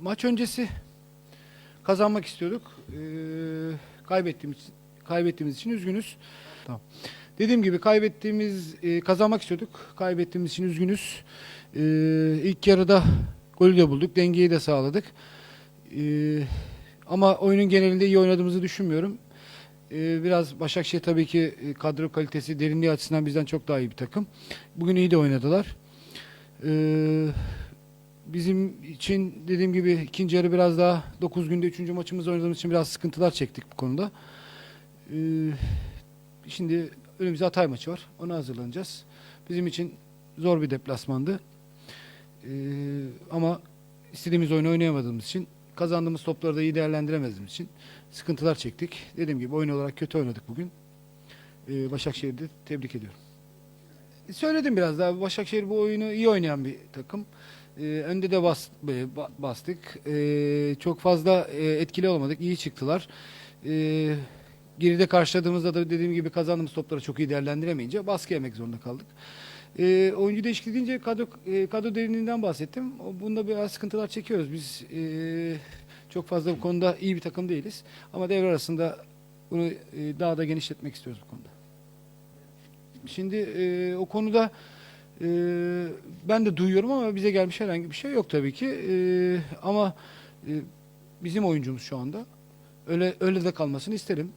maç öncesi kazanmak istiyorduk. Ee, kaybettiğimiz kaybettiğimiz için üzgünüz. Tamam. Dediğim gibi kaybettiğimiz e, kazanmak istiyorduk. Kaybettiğimiz için üzgünüz. Ee, ilk yarıda golü de bulduk. Dengeyi de sağladık. Ee, ama oyunun genelinde iyi oynadığımızı düşünmüyorum. Ee, biraz Başakşehir tabii ki e, kadro kalitesi, derinliği açısından bizden çok daha iyi bir takım. Bugün iyi de oynadılar. Ee, bizim için dediğim gibi ikinci yarı biraz daha 9 günde 3. maçımızı oynadığımız için biraz sıkıntılar çektik bu konuda. Ee, şimdi önümüzde Hatay maçı var. Ona hazırlanacağız. Bizim için zor bir deplasmandı. Ee, ama istediğimiz oyunu oynayamadığımız için kazandığımız topları da iyi değerlendiremediğimiz için sıkıntılar çektik. Dediğim gibi oyun olarak kötü oynadık bugün. Ee, Başakşehir'i de tebrik ediyorum. Söyledim biraz daha. Başakşehir bu oyunu iyi oynayan bir takım. Ee, önde de bas, e, ba- bastık. Ee, çok fazla e, etkili olmadık. İyi çıktılar. Ee, geride karşıladığımızda da dediğim gibi kazandığımız topları çok iyi değerlendiremeyince baskı yemek zorunda kaldık. Ee, oyuncu değişikliği deyince kadro, e, kadro derinliğinden bahsettim. Bunda biraz sıkıntılar çekiyoruz. Biz e, çok fazla bu konuda iyi bir takım değiliz. Ama devre arasında bunu e, daha da genişletmek istiyoruz bu konuda. Şimdi e, o konuda e, ben de duyuyorum ama bize gelmiş herhangi bir şey yok tabii ki. E, ama e, bizim oyuncumuz şu anda. Öyle öyle de kalmasını isterim.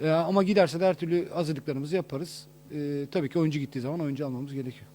E, ama giderse de her türlü hazırlıklarımızı yaparız. E, tabii ki oyuncu gittiği zaman oyuncu almamız gerekiyor.